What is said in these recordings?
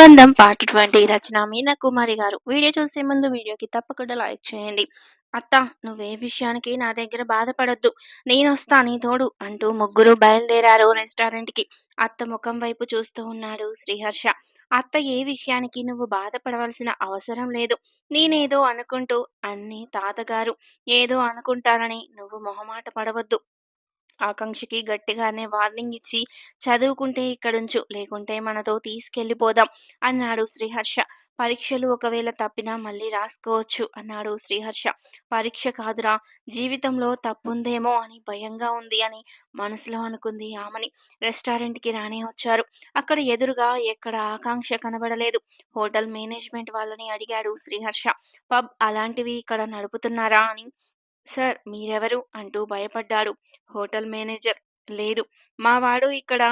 బంధం part twenty Rachana Meena Kumari garu. Video చూసే ముందు వీడియోకి తప్పకుండా లైక్ చేయండి. అత్త నువ్వే విషయానికి నా దగ్గర బాధపడొద్దు. నేనొస్తా నీ తోడు అంటూ ముగ్గురు బయలుదేరారు రెస్టారెంట్కి. అత్త ముఖం వైపు చూస్తూ ఉన్నాడు శ్రీహర్ష. అత్త ఏ విషయానికి నువ్వు బాధపడవలసిన అవసరం లేదు. నేనేదో అనుకుంటూ అన్ని తాతగారు ఏదో అనుకుంటారని నువ్వు మొహమాట పడవద్దు. ఆకాంక్షకి గట్టిగానే వార్నింగ్ ఇచ్చి చదువుకుంటే ఇక్కడుంచు లేకుంటే మనతో తీసుకెళ్ళిపోదాం అన్నాడు శ్రీహర్ష. పరీక్షలు ఒకవేళ తప్పినా మళ్ళీ రాసుకోవచ్చు అన్నాడు శ్రీహర్ష. పరీక్ష కాదురా జీవితంలో తప్పుందేమో అని భయంగా ఉంది అని మనసులో అనుకుంది ఆమెని రెస్టారెంట్కి రానే వచ్చారు. అక్కడ ఎదురుగా ఎక్కడ ఆకాంక్ష కనబడలేదు. హోటల్ మేనేజ్మెంట్ వాళ్ళని అడిగాడు శ్రీహర్ష. పబ్ అలాంటివి ఇక్కడ నడుపుతున్నారా అని సార్ మీరెవరు? అంటూ భయపడ్డాడు హోటల్ మేనేజర్. లేదు మా వాడు ఇక్కడ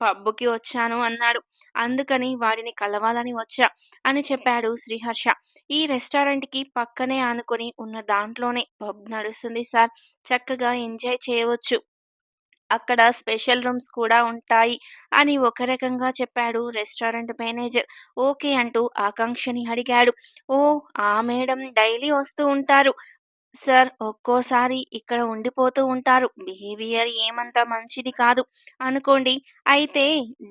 పబ్బుకి వచ్చాను అన్నాడు. అందుకని వాడిని కలవాలని వచ్చా అని చెప్పాడు శ్రీహర్ష. ఈ రెస్టారెంట్కి పక్కనే ఆనుకొని ఉన్న దాంట్లోనే పబ్ నడుస్తుంది సార్. చక్కగా ఎంజాయ్ చేయవచ్చు. అక్కడ స్పెషల్ రూమ్స్ కూడా ఉంటాయి అని ఒక రకంగా చెప్పాడు రెస్టారెంట్ మేనేజర్. ఓకే అంటూ ఆకాంక్షని అడిగాడు. ఓ ఆ మేడం డైలీ వస్తూ ఉంటారు. సార్ ఒక్కోసారి ఇక్కడ ఉండిపోతూ ఉంటారు. బిహేవియర్ ఏమంత మంచిది కాదు అనుకోండి. అయితే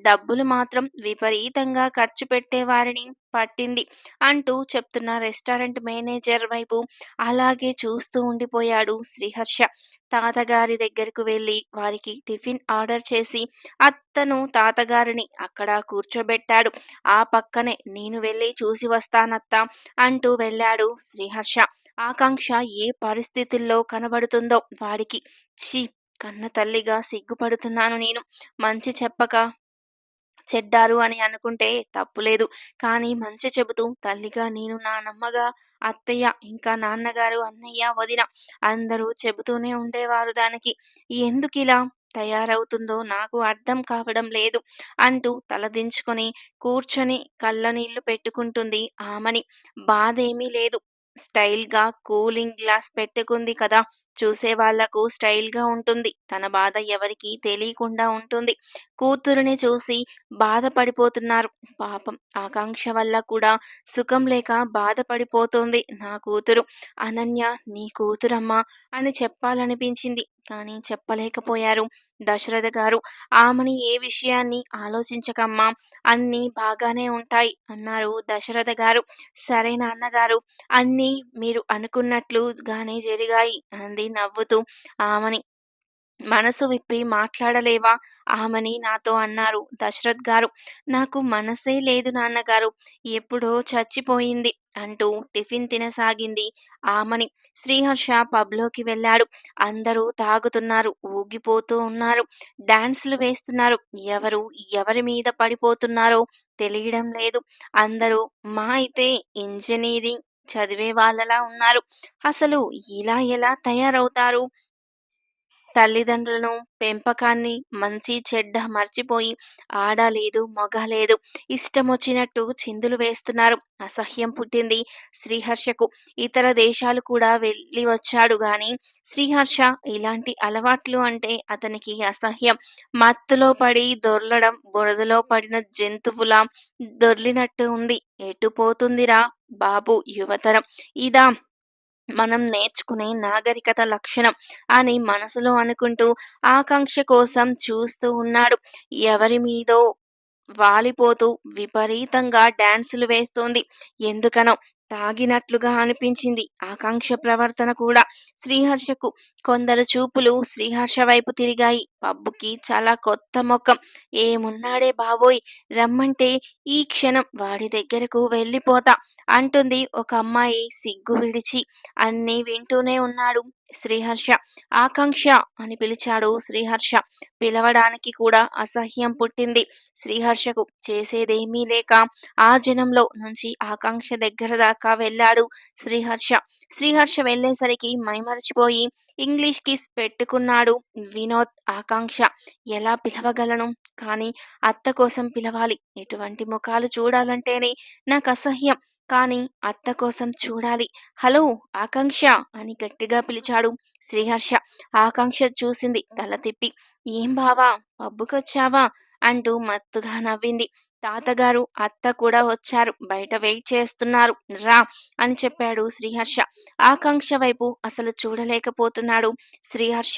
డబ్బులు మాత్రం విపరీతంగా ఖర్చు పెట్టేవారిని పట్టింది అంటూ చెప్తున్న రెస్టారెంట్ మేనేజర్ వైపు అలాగే చూస్తూ ఉండిపోయాడు శ్రీహర్ష. తాతగారి దగ్గరకు వెళ్ళి వారికి టిఫిన్ ఆర్డర్ చేసి అత్తను తాతగారిని అక్కడ కూర్చోబెట్టాడు. ఆ పక్కనే నేను వెళ్ళి చూసి వస్తానత్త అంటూ వెళ్ళాడు శ్రీహర్ష. ఆకాంక్ష ఏ పరిస్థితుల్లో కనబడుతుందో వాడికి ఛీ! కన్న తల్లిగా సిగ్గుపడుతున్నాను నేను. మంచి చెప్పక చెడ్డారు అని అనుకుంటే తప్పులేదు. కానీ మంచి చెబుతూ తల్లిగా నేను నా నమ్మగా అత్తయ్య ఇంకా నాన్నగారు అన్నయ్య వదిన అందరూ చెబుతూనే ఉండేవారు దానికి. ఎందుకిలా తయారవుతుందో నాకు అర్థం కావడం లేదు అంటూ తలదించుకొని కూర్చొని కళ్ళ నీళ్ళు పెట్టుకుంటుంది ఆమని. బాధేమీ లేదు. స్టైల్‌గా కూలింగ్ గ్లాస్ పెట్టుకుంది కదా! చూసే వాళ్ళకు స్టైల్‌గా ఉంటుంది. తన బాధ ఎవరికీ తెలియకుండా ఉంటుంది. కూతురుని చూసి బాధపడిపోతున్నారు. పాపం ఆకాంక్ష వల్ల కూడా సుఖం లేక బాధపడిపోతుంది నా కూతురు. అనన్య నీ కూతురమ్మా అని చెప్పాలనిపించింది. కానీ చెప్పలేకపోయారు దశరథ గారు. ఆమెని ఏ విషయాన్ని ఆలోచించకమ్మా అన్నీ బాగానే ఉంటాయి అన్నారు దశరథ గారు. సరే నాన్నగారు అన్నీ మీరు అనుకున్నట్లుగానే జరిగాయి అంది నవ్వుతూ. ఆమెని మనసు విప్పి మాట్లాడలేవా? ఆమెని నాతో అన్నారు దశరథ్ గారు. నాకు మనసే లేదు నాన్నగారు. ఎప్పుడో చచ్చిపోయింది అంటూ టిఫిన్ తినసాగింది ఆమని. శ్రీహర్ష పబ్లోకి వెళ్ళాడు. అందరూ తాగుతున్నారు ఊగిపోతూ ఉన్నారు. డాన్సులు వేస్తున్నారు. ఎవరు ఎవరి మీద పడిపోతున్నారో తెలియడం లేదు. అందరూ మా అయితే ఇంజనీరింగ్ చదివే వాళ్ళలా ఉన్నారు. అసలు ఇలా ఎలా తయారవుతారు? తల్లిదండ్రులను పెంపకాన్ని మంచి చెడ్డ మర్చిపోయి ఆడలేదు మొగ లేదు ఇష్టం వచ్చినట్టు చిందులు వేస్తున్నారు. అసహ్యం పుట్టింది శ్రీహర్షకు. ఇతర దేశాలు కూడా వెళ్ళి వచ్చాడు గాని శ్రీహర్ష ఇలాంటి అలవాట్లు అంటే అతనికి అసహ్యం. మత్తులో పడి దొర్లడం బురదలో పడిన జంతువులా దొర్లినట్టు ఉంది. ఎటు పోతుందిరా బాబు యువతరం. ఇదా. మనం నేర్చుకునే నాగరికత లక్షణం అని మనసులో అనుకుంటూ ఆకాంక్ష కోసం చూస్తూ ఉన్నాడు. ఎవరి మీదో వాలిపోతూ విపరీతంగా డాన్సులు వేస్తోంది. ఎందుకనో తాగినట్లుగా అనిపించింది ఆకాంక్ష ప్రవర్తన కూడా. శ్రీహర్షకు కొందరు చూపులు శ్రీహర్ష వైపు తిరిగాయి. పబ్బుకి చాలా కొత్త ముఖం. ఏమున్నాడే బాబోయ్? రమ్మంటే ఈ క్షణం వాడి దగ్గరకు వెళ్ళిపోతా అంటుంది ఒక అమ్మాయి సిగ్గు విడిచి. అన్నీ వింటూనే ఉన్నాడు శ్రీహర్ష. ఆకాంక్ష అని పిలిచాడు శ్రీహర్ష. పిలవడానికి కూడా అసహ్యం పుట్టింది శ్రీహర్షకు. చేసేదేమీ లేక ఆ జనంలో నుంచి ఆకాంక్ష దగ్గర దాకా వెళ్ళాడు శ్రీహర్ష. శ్రీహర్ష వెళ్ళేసరికి మైమరచిపోయి ఇంగ్లీష్ కిస్ పెట్టుకున్నాడు వినోద్ ఆకాంక్ష. ఆకాంక్ష. ఎలా పిలవగలను? కానీ అత్త కోసం పిలవాలి. ఎటువంటి ముఖాలు చూడాలంటేనే నాకు అసహ్యం. కానీ అత్త కోసం చూడాలి. హలో ఆకాంక్ష అని గట్టిగా పిలిచాడు శ్రీహర్ష. ఆకాంక్ష చూసింది తల తిప్పి. ఏం బావా? పబ్బుకొచ్చావా? అంటూ మత్తుగా నవ్వింది. తాతగారు అత్త కూడా వచ్చారు. బయట వెయిట్ చేస్తున్నారు. రా అని చెప్పాడు శ్రీహర్ష. ఆకాంక్ష వైపు అసలు చూడలేకపోతున్నాడు శ్రీహర్ష.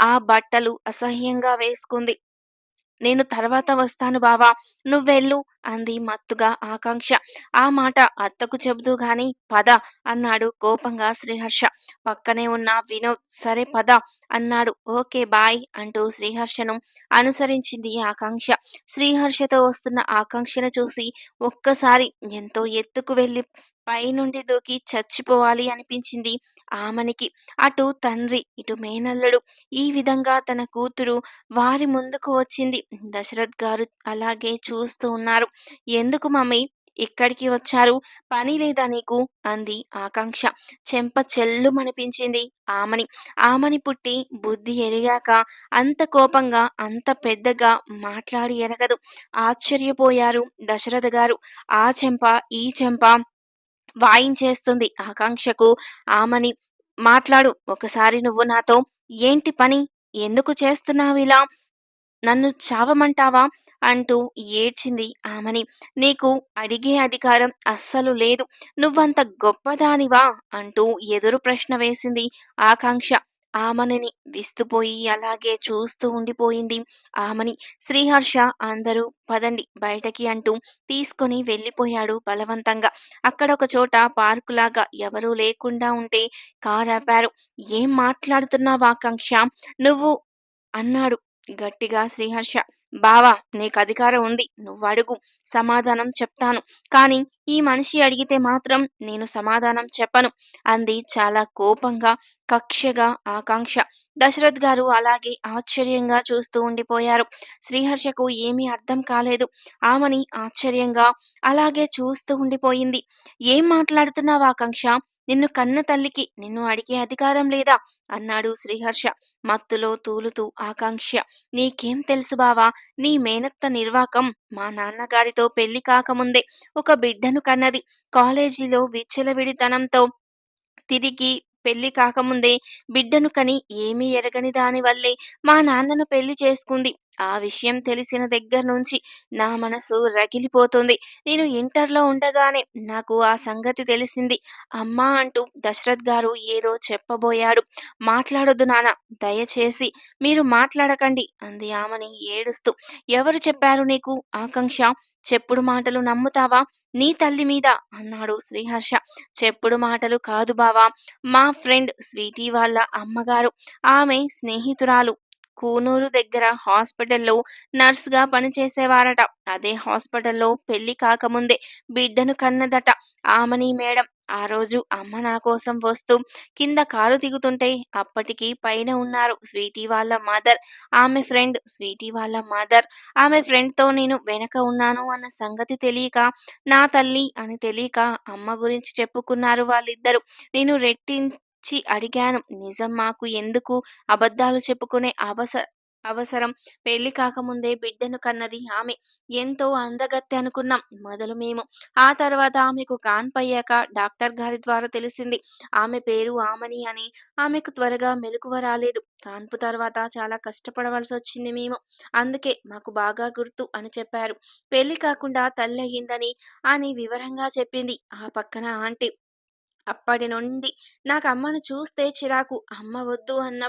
ఆ బట్టలు అసహ్యంగా వేసుకుంది. నేను తర్వాత వస్తాను బావా. నువ్వెళ్ళు అంది మత్తుగా ఆకాంక్ష. ఆ మాట అత్తకు చెబుతూ గాని పద అన్నాడు కోపంగా శ్రీహర్ష. పక్కనే ఉన్న వినోద్ సరే పద అన్నాడు. ఓకే బాయ్ అంటూ శ్రీహర్షను అనుసరించింది ఆకాంక్ష. శ్రీహర్షతో వస్తున్న ఆకాంక్షను చూసి ఒక్కసారి ఎంతో ఎత్తుకు వెళ్ళి పైనుండి దూకి చచ్చిపోవాలి అనిపించింది ఆమెనికి. అటు తండ్రి ఇటు మేనల్లుడు ఈ విధంగా తన కూతురు వారి ముందుకు వచ్చింది. దశరథ్ గారు అలాగే చూస్తూ ఉన్నారు. ఎందుకు మమ్మీ? ఇక్కడికి వచ్చారు? పని లేదా నీకు? అంది ఆకాంక్ష. చెంప చెల్లుమనిపించింది ఆమని. ఆమని పుట్టి బుద్ధి ఎరిగాక అంత కోపంగా అంత పెద్దగా మాట్లాడి ఎరగదు. ఆశ్చర్యపోయారు దశరథ గారు. ఆ చెంప ఈ చెంప వాయించేస్తుంది. ఆకాంక్షకు ఆమని మాట్లాడు. ఒకసారి నువ్వు నాతో ఏంటి పని? ఎందుకు చేస్తున్నావు ఇలా? నన్ను చావమంటావా? అంటూ ఏడ్చింది ఆమని. నీకు అడిగే అధికారం అస్సలు లేదు. నువ్వంత గొప్పదానివా? అంటూ ఎదురు ప్రశ్న వేసింది ఆకాంక్ష. ఆమనిని విస్తుపోయి అలాగే చూస్తూ ఉండిపోయింది. ఆమని శ్రీహర్ష అందరూ పదండి బయటకి అంటూ తీసుకొని వెళ్ళిపోయాడు బలవంతంగా. అక్కడ ఒక చోట పార్కులాగా ఎవరూ లేకుండా ఉంటే కారాపారు. ఏం మాట్లాడుతున్నావు ఆకాంక్ష నువ్వు అన్నాడు. గట్టిగా శ్రీహర్ష బావా నీకు అధికారం ఉంది. నువ్వు అడుగు. సమాధానం చెప్తాను. కానీ ఈ మనిషి అడిగితే మాత్రం నేను సమాధానం చెప్పను అంది చాలా కోపంగా కక్షగా ఆకాంక్ష. దశరథ్ గారు అలాగే ఆశ్చర్యంగా చూస్తూ ఉండిపోయారు. శ్రీహర్షకు ఏమీ అర్థం కాలేదు. ఆమెని ఆశ్చర్యంగా అలాగే చూస్తూ ఉండిపోయింది. ఏం మాట్లాడుతున్నావు ఆకాంక్ష? నిన్ను కన్న తల్లికి నిన్ను అడిగే అధికారం లేదా? అన్నాడు శ్రీహర్ష. మత్తులో తూలుతూ ఆకాంక్ష. నీకేం తెలుసు బావా? నీ మేనత్త నిర్వాకం మా నాన్నగారితో పెళ్ళి కాకముందే ఒక బిడ్డను కన్నది. కాలేజీలో విచ్చలవిడితనంతో తిరిగి పెళ్ళి కాకముందే బిడ్డను కని ఏమీ ఎరగని దాని వల్లే మా నాన్నను పెళ్ళి చేసుకుంది. ఆ విషయం తెలిసిన దగ్గర నుంచి నా మనసు రగిలిపోతుంది. నేను ఇంటర్లో ఉండగానే నాకు ఆ సంగతి తెలిసింది. అమ్మా అంటూ దశరథ్ గారు ఏదో చెప్పబోయాడు. మాట్లాడొద్దు నాన్న దయచేసి మీరు మాట్లాడకండి అంది ఆమెని ఏడుస్తూ. ఎవరు చెప్పారు నీకు? ఆకాంక్ష చెప్పుడు మాటలు నమ్ముతావా? నీ తల్లి మీద అన్నాడు శ్రీహర్ష. చెప్పుడు మాటలు కాదు బావా మా ఫ్రెండ్ స్వీటీ వాళ్ళ అమ్మగారు. ఆమె స్నేహితురాలు. కూనూరు దగ్గర హాస్పిటల్లో నర్స్గా పనిచేసేవారట. అదే హాస్పిటల్లో పెళ్ళి కాకముందే బిడ్డను కన్నదట ఆమని మేడం. ఆ రోజు అమ్మ నా కోసం వస్తూ కింద కారు దిగుతుంటే అప్పటికి పైన ఉన్నారు స్వీటీ వాళ్ళ మదర్ ఆమె ఫ్రెండ్. స్వీటీ వాళ్ళ మదర్ ఆమె ఫ్రెండ్తో నేను వెనక ఉన్నాను అన్న సంగతి తెలియక నా తల్లి అని తెలియక అమ్మ గురించి చెప్పుకున్నారు వాళ్ళిద్దరు. నేను రెట్టించి అడిగాను. నిజం మాకు ఎందుకు అబద్ధాలు చెప్పుకునే అవస అవసరం? పెళ్ళి కాకముందే బిడ్డను కన్నది ఆమె. ఎంతో అందగత్తె అనుకున్నాం. మొదలు మేము. ఆ తర్వాత ఆమెకు కాన్పయ్యాక డాక్టర్ గారి ద్వారా తెలిసింది. ఆమె పేరు ఆమని అని. ఆమెకు త్వరగా మెలకువ రాలేదు. కాన్పు తర్వాత చాలా కష్టపడవలసి వచ్చింది మేము. అందుకే మాకు బాగా గుర్తు అని చెప్పారు. పెళ్ళి కాకుండా తల్లి అయ్యిందని అని వివరంగా చెప్పింది ఆ పక్కన ఆంటీ. అప్పటి నుండి నాకు అమ్మను చూస్తే చిరాకు. అమ్మ వద్దు అన్న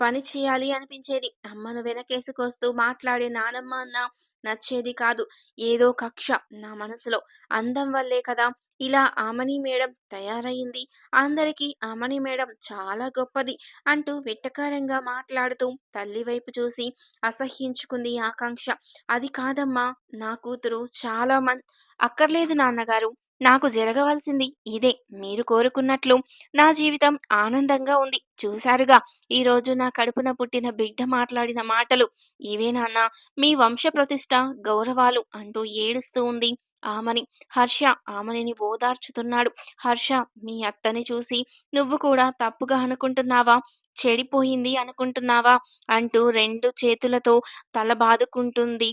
పని చేయాలి అనిపించేది. అమ్మను వెనకేసుకొస్తూ మాట్లాడే నానమ్మ అన్న నచ్చేది కాదు. ఏదో కక్ష నా మనసులో. అందం వల్లే కదా ఇలా ఆమని మేడం తయారయింది. అందరికీ ఆమని మేడం చాలా గొప్పది అంటూ వెట్టకారంగా మాట్లాడుతూ తల్లి వైపు చూసి అసహ్యించుకుంది ఆకాంక్ష. అది కాదమ్మా నా కూతురు చాలా మన్ అక్కర్లేదు నాన్నగారు. నాకు జరగవలసింది ఇదే. మీరు కోరుకున్నట్లు నా జీవితం ఆనందంగా ఉంది. చూశారుగా ఈరోజు నా కడుపున పుట్టిన బిడ్డ మాట్లాడిన మాటలు. ఇవే నాన్న మీ వంశ ప్రతిష్ట గౌరవాలు అంటూ ఏడుస్తూ ఉంది ఆమని. హర్ష ఆమనిని ఓదార్చుతున్నాడు. హర్ష మీ అత్తని చూసి నువ్వు కూడా తప్పుగా అనుకుంటున్నావా? చెడిపోయింది అనుకుంటున్నావా? అంటూ రెండు చేతులతో తల బాదుకుంటుంది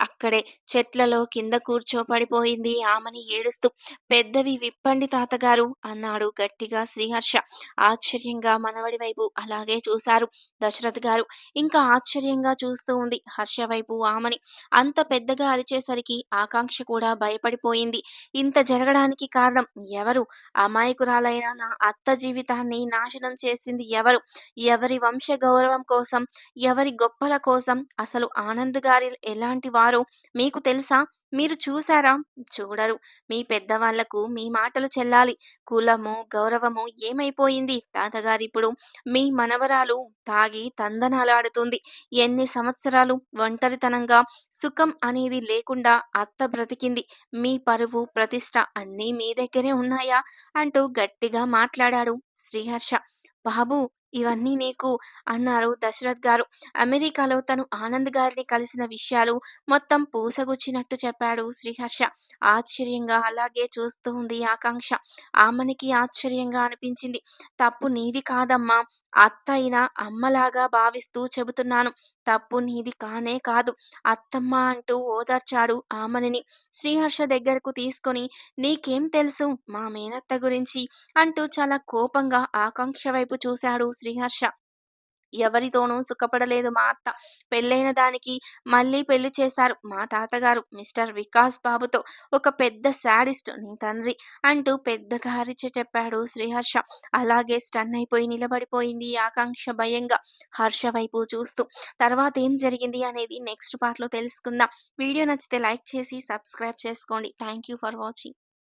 అక్కడే చెట్లలో కింద కూర్చోపడిపోయింది ఆమెని ఏడుస్తూ. పెద్దవి విప్పండి తాతగారు అన్నాడు గట్టిగా శ్రీహర్ష. ఆశ్చర్యంగా మనవడి వైపు అలాగే చూశారు దశరథ్ గారు. ఇంకా ఆశ్చర్యంగా చూస్తూ ఉంది హర్ష వైపు ఆమెని అంత పెద్దగా అరిచేసరికి ఆకాంక్ష కూడా భయపడిపోయింది. ఇంత జరగడానికి కారణం ఎవరు? అమాయకురాలైన నా అత్త జీవితాన్ని నాశనం చేసింది ఎవరు? ఎవరి వంశ గౌరవం కోసం, ఎవరి గొప్పల కోసం అసలు ఆనంద్ గారి ఎలాంటి వారు మీకు తెలుసా? మీరు చూసారా? చూడరు. మీ పెద్దవాళ్ళకు మీ మాటలు చెల్లాలి. కులము, గౌరవము ఏమైపోయింది తాతగారిప్పుడు? మీ మనవరాలు తాగి తందనాలాడుతుంది. ఎన్ని సంవత్సరాలు ఒంటరితనంగా, సుఖం అనేది లేకుండా అత్త బ్రతికింది. మీ పరువు, ప్రతిష్ట అన్నీ మీ దగ్గరే ఉన్నాయా? అంటూ గట్టిగా మాట్లాడాడు శ్రీహర్ష. బాబు ఇవన్నీ నీకు అన్నారు దశరథ్ గారు. అమెరికాలో తను ఆనంద్ గారిని కలిసిన విషయాలు మొత్తం పూసగుచ్చినట్టు చెప్పాడు శ్రీహర్ష. ఆశ్చర్యంగా అలాగే చూస్తూ ఉంది ఆకాంక్ష. ఆమెనికి ఆశ్చర్యంగా అనిపించింది. తప్పు నీది కాదమ్మా! అత్తయిన అమ్మలాగా భావిస్తూ చెబుతున్నాను. తప్పు నీది కానే కాదు. అత్తమ్మ అంటూ ఓదార్చాడు ఆమెని శ్రీహర్ష దగ్గరకు తీసుకొని నీకేం తెలుసు మా మేనత్త గురించి? అంటూ చాలా కోపంగా ఆకాంక్ష వైపు చూశాడు శ్రీహర్ష. ఎవరితోనూ సుఖపడలేదు మా అత్త. పెళ్ళైన దానికి మళ్ళీ పెళ్ళి చేశారు మా తాతగారు మిస్టర్ వికాస్ బాబుతో. ఒక పెద్ద శాడిస్ట్ నీ తండ్రి అంటూ పెద్దగా గారిచ చెప్పాడు శ్రీహర్ష. అలాగే స్టన్ అయిపోయి నిలబడిపోయింది ఆకాంక్ష భయంగా హర్ష వైపు చూస్తూ. తర్వాత ఏం జరిగింది అనేది నెక్స్ట్ పార్ట్‌లో తెలుసుకుందాం. వీడియో నచ్చితే లైక్ చేసి సబ్స్క్రైబ్ చేసుకోండి. Thank you for watching.